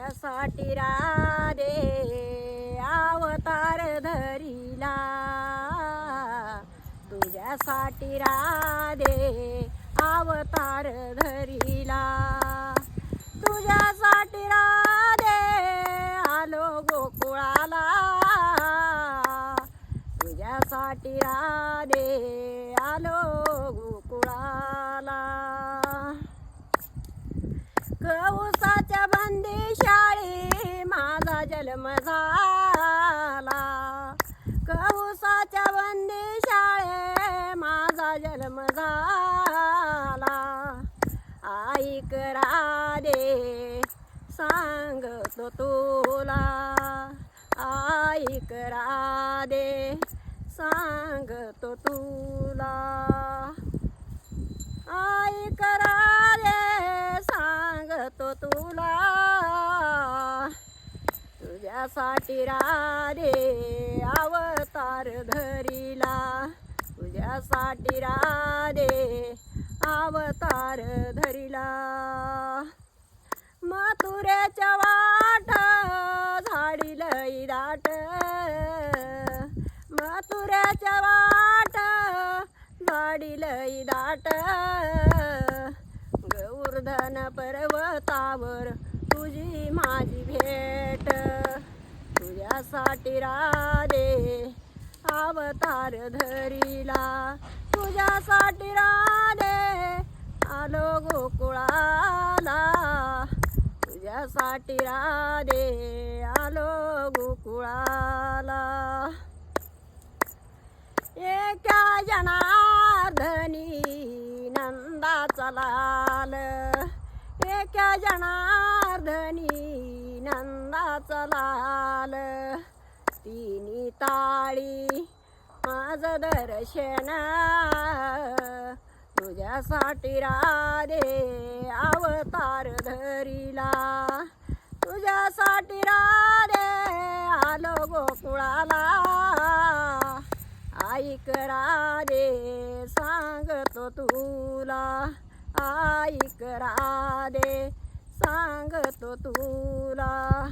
तुझ्यासाठी राधे अवतार धरिला. तुझ्यासाठी राधे अवतार धरिला. तुझ्यासाठी राधे आलो गोकुळाला. तुझ्यासाठी राधे आलो गोकुळाला. कौस बंदीशाळी माझा जन्म झाला. कौसाच्या बंदी शाळे माझा जन्म झाला. आई करा दे सांगतो तुला. आई करा दे सांगतो तुला. आई करा तुझ्यासाठी राधे अवतार धरिला. तुझ्यासाठी राधे अवतार धरिला. मथुरेच्या वाट झाडी लई दाट. मथुरेच्या वाट झाडी लई दाट. गौर्धन पर्वतावर तुझी माझी भेट तुझ्यासाठी राधे अवतार धरिला. तुझ्यासाठी राधे आलो गोकुळाला. तुझ्यासाठी राधे आलो गोकुळाला. एका जनार्दनी नंदा चलाल एका जनार्दनी नंदा चला तिनी ताळी माझ दर्शन. तुझ्यासाठी राधे अवतार धरिला. तुझ्यासाठी राधे आलो गोकुळाला. ऐक राधे सांगतो तुला. ऐक राधे सांगतो तुला.